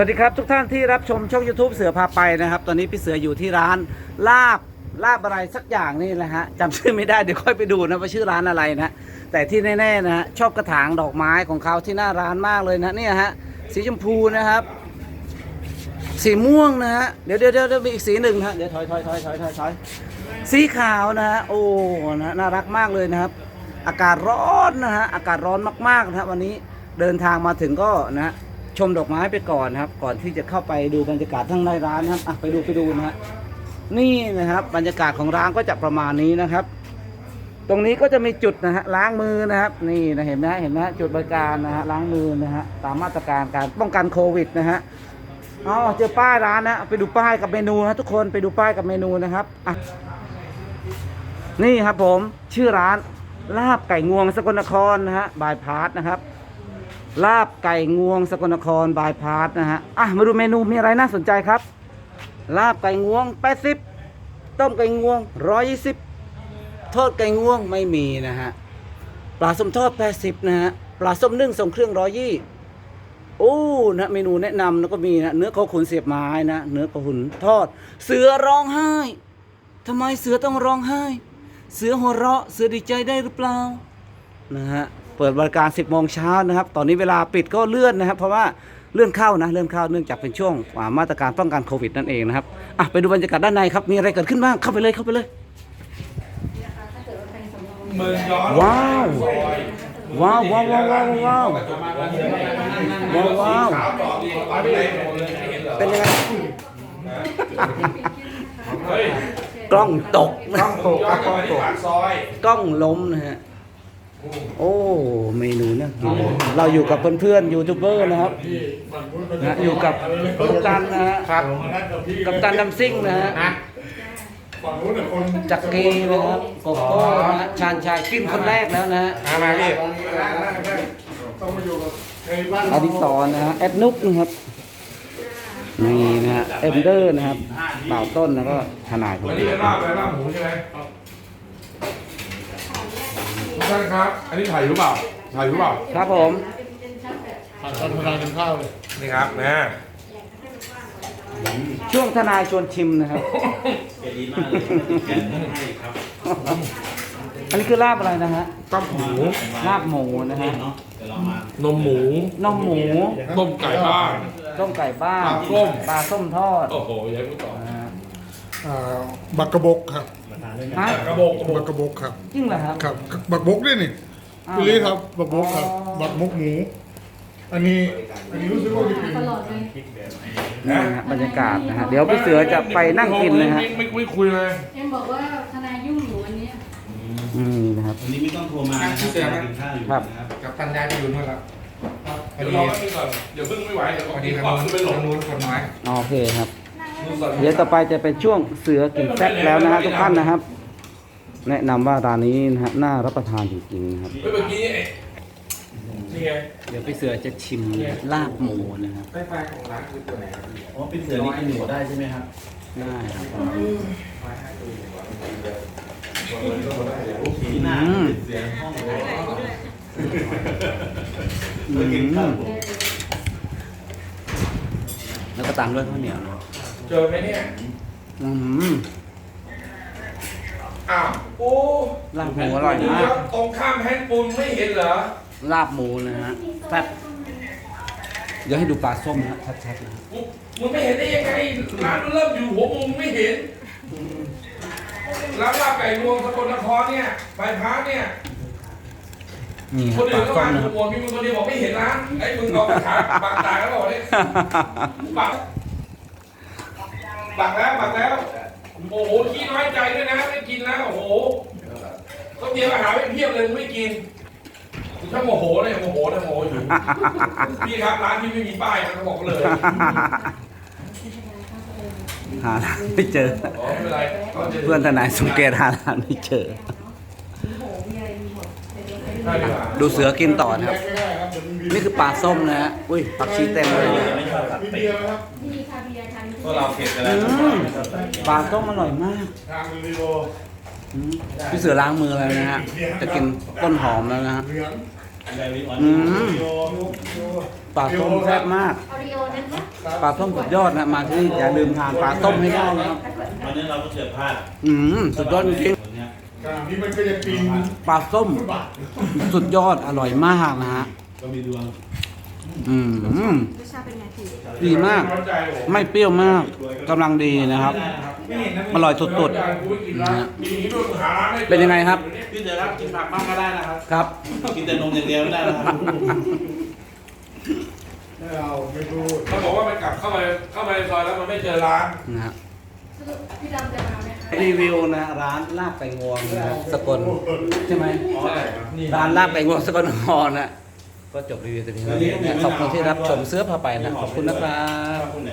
สวัสดีครับทุกท่านที่รับชมช่อง YouTube เสือพาไปนะครับ ตอนนี้พี่เสืออยู่ที่ร้านลาบลาบอะไรสักอย่างนี่แหละฮะจำชื่อไม่ได้เดี๋ยวค่อยไปดูนะว่าชื่อร้านอะไรนะแต่ที่แน่ๆนะฮะชอบกระถางดอกไม้ของเขาที่หน้าร้านมากเลยนะเนี่ยฮะสีชมพูนะครับ สีม่วงนะฮะเดี๋ยวเดี๋ยวเดี๋ยวมีอีกสีหนึ่งนะฮะเดี๋ยวถอยถอยถอยถอยถอยถอยสีขาวนะฮะโอ้นะน่ารักมากเลยนะครับ อากาศร้อนนะฮะอากาศร้อนมากๆนะฮะวันนี้เดินทางมาถึงก็นะฮะ ชมดอกไม้ไปก่อนนะครับ ก่อนที่จะเข้าไปดูบรรยากาศข้างในร้านนะครับอะไปดูไปดูนะฮะนี่นะครับ บรรยากาศของร้านก็จะประมาณนี้นะครับ ตรงนี้ก็จะมีจุดนะฮะล้างมือนะครับ นี่นะเห็นไหมฮะเห็นไหมฮะจุดบริการนะฮะล้างมือนะฮะตามมาตรการการป้องกันโควิดนะฮะอ๋อเจอป้ายร้านนะไปดูป้ายกับเมนูนะทุกคนไปดูป้ายกับเมนูนะครับอะนี่ครับผมชื่อร้านลาบไก่งวงสกลนครนะฮะบายพาร์ทนะครับ ลาบไก่งวงสกลนครบายพาร์ทนะฮะ อะ มาดูเมนูมีอะไรน่าสนใจครับ ลาบไก่งวง 80 ต้มไก่งวง 120 ทอดไก่งวงไม่มีนะฮะ ปลาส้มทอด 80 นะฮะ ปลาส้มนึ่งส่งเครื่องร้อยยี่โอ้นะเมนูแนะนำแล้วก็มีนะ เนื้อโคขุนเสียบไม้นะ เนื้อโคขุนทอด เสือร้องไห้ทำไมเสือต้องร้องไห้ เสือหัวเราะ เสือดีใจได้หรือเปล่า นะฮะ เปิดบริการ 10โมงเช้านะครับ ตอนนี้เวลาปิดก็เลื่อนนะครับ เพราะว่าเลื่อนเข้านะเลื่อนเข้าเนื่องจากเป็นช่วงอ่ามาตรการป้องกันโควิดนั่นเองนะครับอะไปดูบรรยากาศด้านในครับมีอะไรเกิดขึ้นบ้างเข้าไปเลยเข้าไปเลย เมืองย้อนว้าวว้าวว้าวว้าวว้าวว้าวว้าว ว้าว ขาวต่อดีตอนนี้ไม่เห็นเหรอเป็นยังไงเฮ้ยกล้องตกย้อนกลับมาที่ปากซอย กล้องล้มนะฮะ โอ้เมนูน่ากินเราอยู่กับเพื่อนๆยูทูบเบอร์นะครับนะอยู่กับกัปตันนะฮะครับกัปตันดำซิ่งนะฮะฝั่งนู้นน่ะคนจักรีนะครับโกโก้นะฮะชาญชัยกินคนแรกแล้วนะฮะมามาพี่ต้องมาอยู่กับในบ้านอดิศรนะฮะแอดนุกนะครับนี่นะฮะเอ็มเดอร์นะครับบ่าวต้นแล้วก็ทนายคนวันเดีนี้ยวเป็นลาบอะไรลาบหมูใช่ไหม ทุกท่านครับ อันนี้ถ่ายอยู่เปล่า ถ่ายอยู่เปล่า ครับผม ผ่านการทำงานกินข้าวเลยนี่ครับนะช่วงทนายชวนชิมนะครับอันนี้คือลาบอะไรนะฮะ ต้มหมูลาบหมูนะฮะนมหมู น่องหมู ต้มไก่บ้าน ต้มไก่บ้านปลาส้ม ปลาส้มทอดโอ้โหอยังไม่ต่ออ่าอ่า บักกระบกครับ ฮะ กระบอกกระบบัอกกกระบกครับ จริงเหรอครับ ครับ บักบกด้วยนี่อ้าวพี่ลีครับ บักบกครับ อ๋อ บักมกหมู อันนี้ อันนี้รู้สึกว่าจะเป็นตลอดเลยนี่นะฮะบรรยากาศนะฮะเดี๋ยวพี่เสือจะไปนั่งกินนะฮะไม่ไม่ไม่คุยเลย เอ็มบอกว่าทนายยุ่งอยู่วันนี้อืมนะครับ วันนี้ไม่ต้องโทรมานะครับกินข้าวอยู่ครับนะครับ กับตันย้ายไปอยู่นู่นแล้วพอเดี๋ยวดีรอแป๊บนึงก่อนเดี๋ยวเพิ่งไม่ไหวเดี๋ยวพขออดีดีก่ทาอนงขึ้นไปหลทางงนู้นกฎหมาย โอเคครับ เดี๋ยวต่อไปจะเป็นช่วงเสือกินแซ่บแล้วนะฮะทุกท่านนะครับ แนะนำว่าร้านนี้นะฮะน่ารับประทานจริงๆนะครับ เฮ้ยเมื่อกี้ไอ้นี่ไงเดี๋ยวพี่เสือจะชิมลาบหมูนะครับไฟไฟของร้านคือตัวไหนครับพี่อ๋อเป็นเสือนี่กินหมูได้ใช่ไหมครับได้ครับที่หน้าอืมเป็นเสือห้องโถงอืกินข้าวมแล้วก็ตามด้วยข้าวเหนียวนะ เจอไหมเนี่ยอืมอ้าวโอ้ลาบหมูอร่อยเดี๋มากยวตรงข้ามแฮนด์ปูนไม่เห็นเหรอลาบหมูนะฮะแซ่บเดี๋ยวให้ดูปลาส้มนะฮะชัดๆนะฮะมึงมึงไม่เห็นได้ยังไงร้านมันเริ่มอยู่หัวมุมไม่เห็นร้านลาบไก่งวงสกลนครเนี่ยใบายพัดเนี่ย นี่คครับนปอื่ลานก็ส้มามนะอครัยู่บหัวมีมึงคนเดียวบอกไม่เห็นร้านไอ้มึงเอาขาบักตาแล้วบอกเนี่ยบัก บักแล้วบักแล้ว โอ้โหขี้น้อยใจด้วยนะ ไม่กินแล้ว โอ้โหก็เตรียมอาหารไว้เพียบเลยมึงไม่กินถ้าโมโหเลยโมโหนะโมโหอยู่พี่ครับร้านที่ไม่มีป้ายนะเขาบอกเลยหาร้านไม่เจอ อ๋อไม่เป็นไรก็จะเพื่อนทนายสงเกตหาร้านไม่เจอได้ดีกว่า ดูเสือกินต่อนะครับไม่ได้ครับเดี๋ยวมีนี่คือปลาส้มนะฮะ อุ้ยผักชีเต็มเลยไม่ชอบครับมีเป็เบียดร์ไหมครับมีคาเบียร์ทานพวกเราเก็บกันแล้วอืมปลาส้มอร่อยมากทางลีโลอืมพี่เสือล้างมือแล้วนะฮะ จะกินต้นหอมแล้วนะฮะ เหลืองไดริออนอืมปลาส้มแซ่บมาก ออริโอนะคะปลาส้มสุดยอดนะ มาที่นี่อย่าลืมทานปลาส้มให้ได้นะครับ วันนี้เราก็เกิดพลาดอืมสุดยอดจริงวันเนี้ยขณะนี้มันก็จะปีนๆปลาส้ม ฟุตบาทสุดยอดอร่อยมากนะฮะ ก็มีดวงอืม รสชาติเป็นไงพี่ดีมากน้อยใจโอ้โหไม่เปรี้ยวมากกำลังดีนะครับไม่เห็นนะอร่อยสุดน้อยใจกูกินร้านมีอย่างนี้ด้วยหาร้านไม่จอเป็นยังไงครับ พี่เสือครับกินผักบ้างก็ได้นะครับๆครับ กินแต่นมอย่างเดียวไม่ได้นะครับให้เราไม่พูดเขาบอกว่ามันกลับเข้าไปเข้าไปในซอยแล้วมันไม่เจอร้าน นะฮะสรุปพี่ดำจะมาไหมคะรีวิวนะร้านลาบไก่งวงนะสกลใช่ไหม ใช่ครับ ร้านลาบไก่งวงสกลนครนะ ก็จบรีวิวตัวนี้แล้วนะขอบคุณที่รับชมเสื้อผ้าไปนะ ขอบคุณนะครับคนไหน